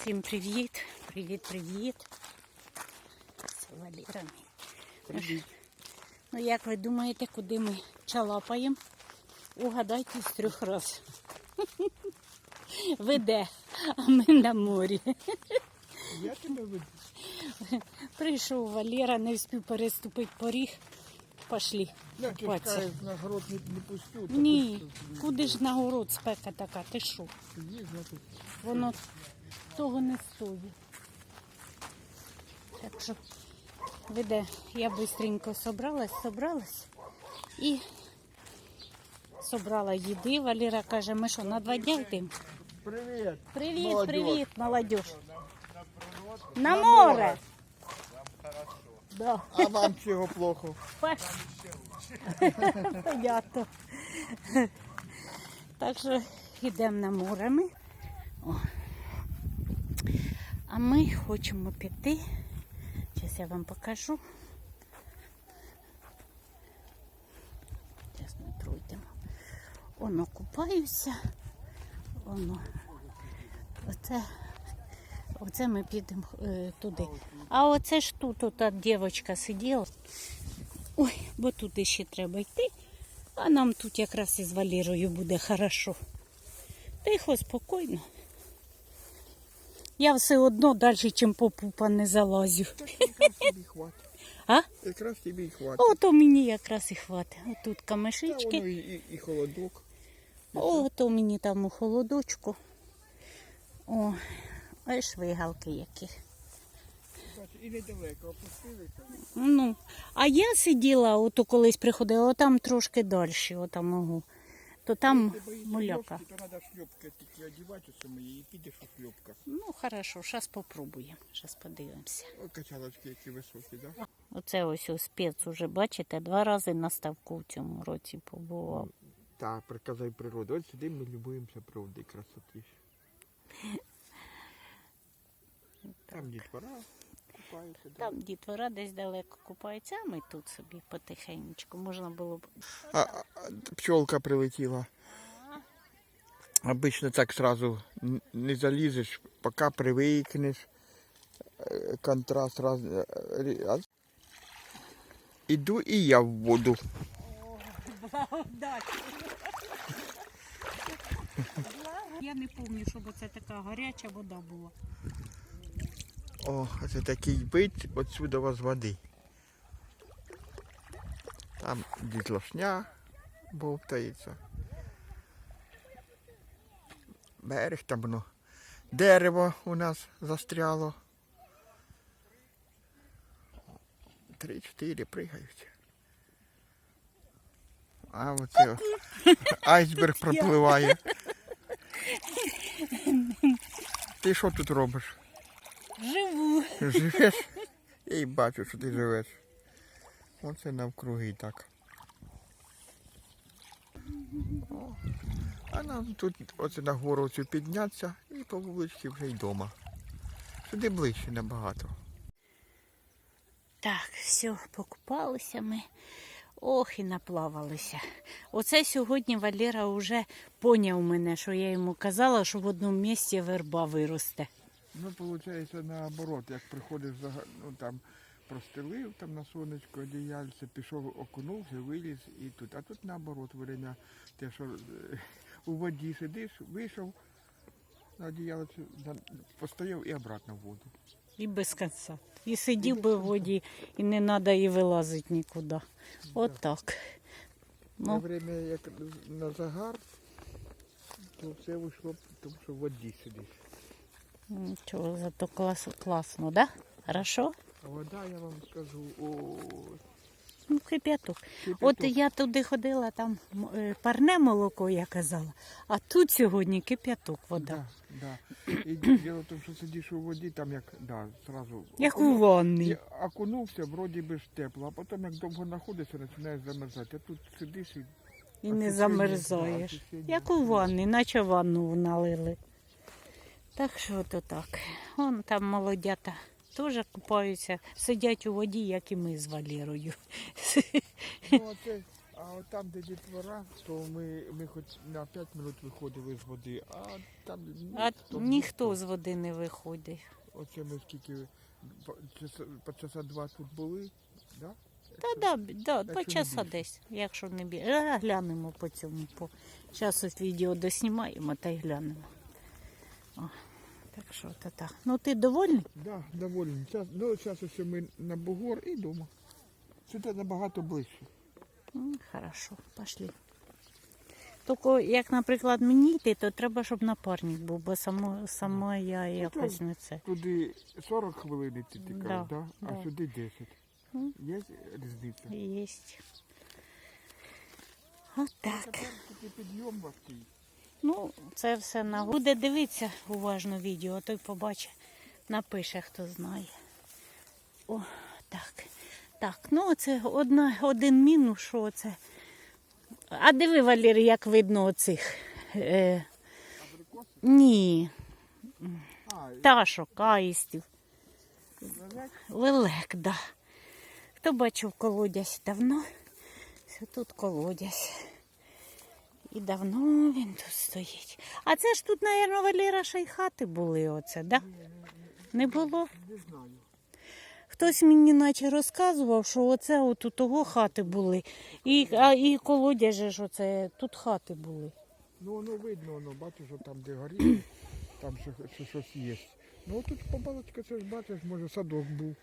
Всім привіт, привіт, привіт. Це Валера. Привіт. Ну як ви думаєте, куди ми чалапаємо? Угадайте з трьох разів. Ви де? А ми на морі. Я тебе веду. Прийшов Валера, не встиг переступити поріг. Пошли. Я тебе на город не, не пустю. Ні, тут куди ж на город спека така, ти що? Воно того не стоїть. Так що, виде, я швидко собралась, собралась і собрала їди. Валера каже, ми що, на два дня йдемо? Привіт. Привіт, Молодь. привіт, молодь. На море. Да. А вам чого плохо? Понятно. Так що йдемо на море ми. О. Ми хочемо піти. Зараз я вам покажу. Зараз ми пройдемо. Воно купаюся. Воно. Оце, оце ми підемо е, туди. А оце ж тут ота дівчинка сиділа. Ой, бо туди ще треба йти. А нам тут якраз із Валерою буде хорошо. Тихо, спокійно. Я все одно далі, чим по пупа не залазю. А? Якраз тобі і хватить. Ото мені якраз і хватить. Отут Та воно і, і, і холодок. Ото мені там у холодочку. О, аж вигалки які. І недалеко опустилися. Ну, а я сиділа, ото колись приходила, отам трошки далі, отам могу. То там муляка. треба шльопки тільки одягати у мої і підеш у шльопках. Ну, хорошо, зараз попробуємо. Зараз подивимося. О, качалочки які високі, так? Да? Оце ось ось спец уже, бачите, два рази на ставку в цьому році побував. Так, приказай природи. Ось сюди ми любуємося природою красоті. Там дітвора купаються. Там дітвора десь далеко купається, а ми тут собі потихенечку. Можна було б. А, а, пчелка прилетіла. Обично так сразу не залізеш, поки привикнеш. Е, Контраст раз. е, Іду і я в воду. Я не пам'ятаю, щоб це така гаряча вода була. О, це такий бит отсюда з води. Там дітлошня бовтається. Берег там воно. Дерево у нас застряло. Три-чотири пригають. А оце айсберг пропливає. Ти що тут робиш? Живу. Живеш? Я й бачу, що ти живеш. Оце навкруги так. О, А нам тут оце на гору цю піднятися і по вуличці вже й вдома. Сюди ближче набагато. Так, все, покупалися ми. Ох, і наплавалися. Оце сьогодні Валера вже поняв мене, що я йому казала, що в одному місці верба виросте. Ну, виходить, наоборот, як приходиш за ну там простелив там на сонечко одіяльце, пішов, окунувся, виліз і тут. А тут наоборот, время, те, що е, у воді сидиш, вийшов на одіялице, постояв і обратно в воду. І без кінця. І сидів би в воді, і не треба і вилазити нікуди. От так. На Ну, время, як на загар, то все вийшло, тому що в воді сидиш. Нічого, зато клас, класно, да? Хорошо? Вода, я вам скажу, о, Ну, кип'яток. кипяток. От я туди ходила, там е, парне молоко, я казала, а тут сьогодні кип'яток вода. Да, да. І діло в тому, що сидиш у воді, там як, да, сразу. Як у ванні. Окунувся, вроді би ж тепло, а потім як довго знаходишся, починаєш замерзати. А тут сидиш і І не замерзаєш. Як у ванні, наче ванну налили. Так що то так. Вон там молодята теж купаються, сидять у воді, як і ми з Валерою. Ну, а А от там, де дітвора, то ми, ми хоч на 5 минут виходили з води, а там А ніхто, ніхто з води не виходить. Оце ми скільки по часа, два тут були, да? Та да, да, два часа десь, якщо не більше. Глянемо по цьому. По... Зараз ось відео доснімаємо та й глянемо. О, так що то так. Ну ти довольний? Да, доволі. Час, ну, зараз ось ми на Бугор і вдома. Сюди набагато ближче. М, Хорошо, пошли. Тільки, як, наприклад, мені йти, то треба, щоб напарник був, бо само, сама я якось не це. Туди 40 хвилин йти, ти Да, кажеш, да? да. а сюди 10. М. Є різниця? Єсть. Отак. Тепер тільки підйом важкий. Ну, це все на буде дивитися уважно відео, той побачить, напише, хто знає. О, так. Так, ну це одна, один мінус, що це. А диви, Валер, як видно оцих. Е, ні, ташок, аїстів. Лелек, да. Хто бачив колодязь давно? Все тут колодязь. І давно він тут стоїть. А це ж тут, мабуть, Валера, ще й хати були оце, да? Не було? Не знаю. Хтось мені наче розказував, що оце от у того хати були. І, а, і колодязь же ж оце, тут хати були. Ну воно видно, воно, бачиш, що там де горіло, там ще, ще щось є. Ну тут побалочка, це ж бачиш, може садок був.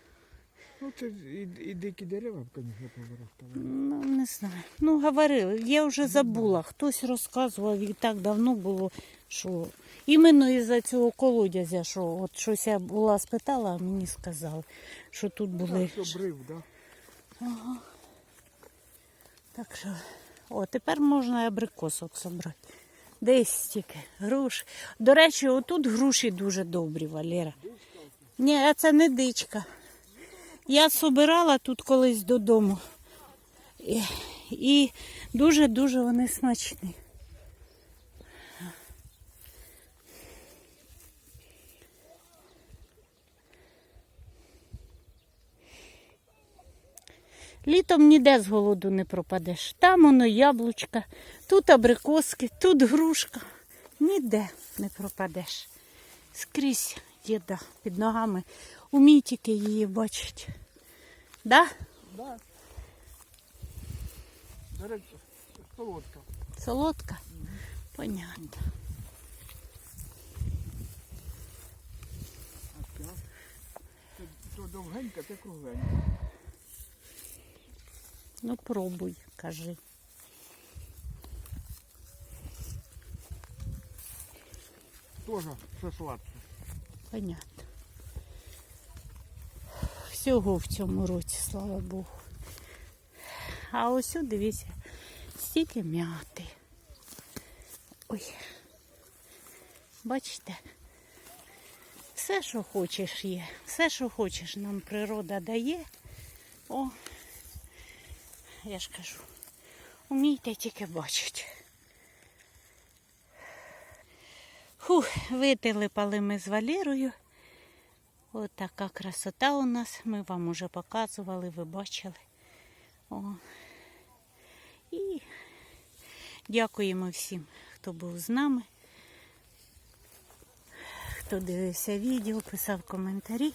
Ну це і, і дикі дерева, звісно, повиростали. Ну, не знаю. Ну, говорили, я вже забула. Хтось розказував і так давно було, що іменно із-за цього колодязя, що от щось я була спитала, а мені сказали, що тут були. Так, що брив, да? Так що, о, тепер можна і абрикосок собрати. Десь стільки груш. До речі, отут груші дуже добрі, Валера. Ні, а це не дичка. Я собирала тут колись додому. І, дуже-дуже вони смачні. Літом ніде з голоду не пропадеш. Там воно яблучка, тут абрикоски, тут грушка. Ніде не пропадеш. Скрізь їда під ногами. Умій тільки її бачить. Да? Да. До речі, солодка. Солодка? Понятно. А ця? Це то довгенька, це кругленька. Ну пробуй, кажи. Тоже все сладке. Понятно. Всього в цьому році, слава Богу. А ось дивіться, стільки м'яти. Ой. Бачите? Все, що хочеш, є. Все, що хочеш, нам природа дає. О, я ж кажу, умійте тільки бачити. Фух, вителипали ми з Валерою. Ось така красота у нас. Ми вам уже показували, ви бачили. О. І дякуємо всім, хто був з нами, хто дивився відео, писав коментарі.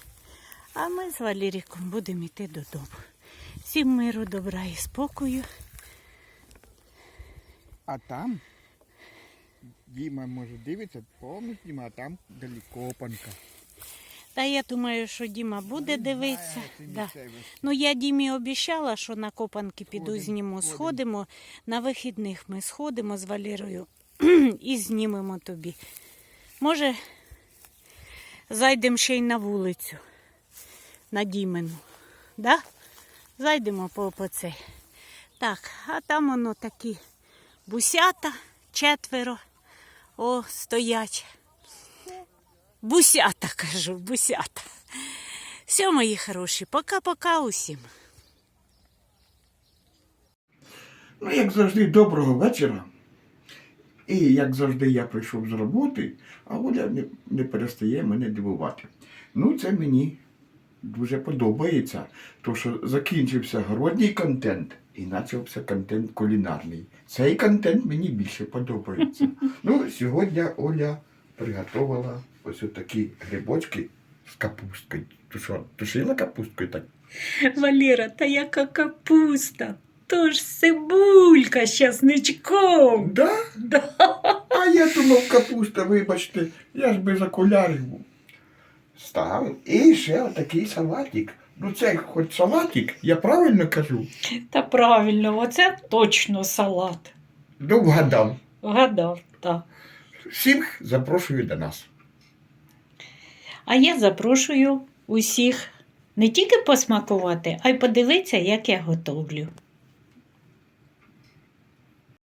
А ми з Валеріком будемо йти додому. Всім миру, добра і спокою. А там Діма може дивитися, повністю Діма, а там далекопанка. Та я думаю, що Діма буде Він дивитися. знає Да. Ну, я Дімі обіцяла, що на копанки піду Сходимо, зніму. сходимо. Сходимо. На вихідних ми сходимо з Валерою і знімемо тобі. Може, зайдемо ще й на вулицю, на Дімину. Да? Зайдемо по, по цей. Так, а там воно такі бусята, четверо. О, стоять. Бусята, кажу, бусята. Все, мої хороші, пока-пока усім. Ну, як завжди, доброго вечора. І як завжди, я прийшов з роботи, а Оля не, не перестає мене дивувати. Ну, це мені дуже подобається, тому що закінчився городній контент. І почався контент кулінарний. Цей контент мені більше подобається. Ну, сьогодні Оля приготувала ось такі грибочки з капусткою. Тушила капусткою так? Валера, та яка капуста. То ж цибулька з часничком. Да? Да. А я думав, капуста, вибачте, я ж без окулярів. Ставив. І ще отакий салатик. Ну це хоч салатик, я правильно кажу? Та правильно, оце точно салат. Ну, вгадав. Вгадав, так. Всіх запрошую до нас. А я запрошую усіх не тільки посмакувати, а й подивитися, як я готовлю.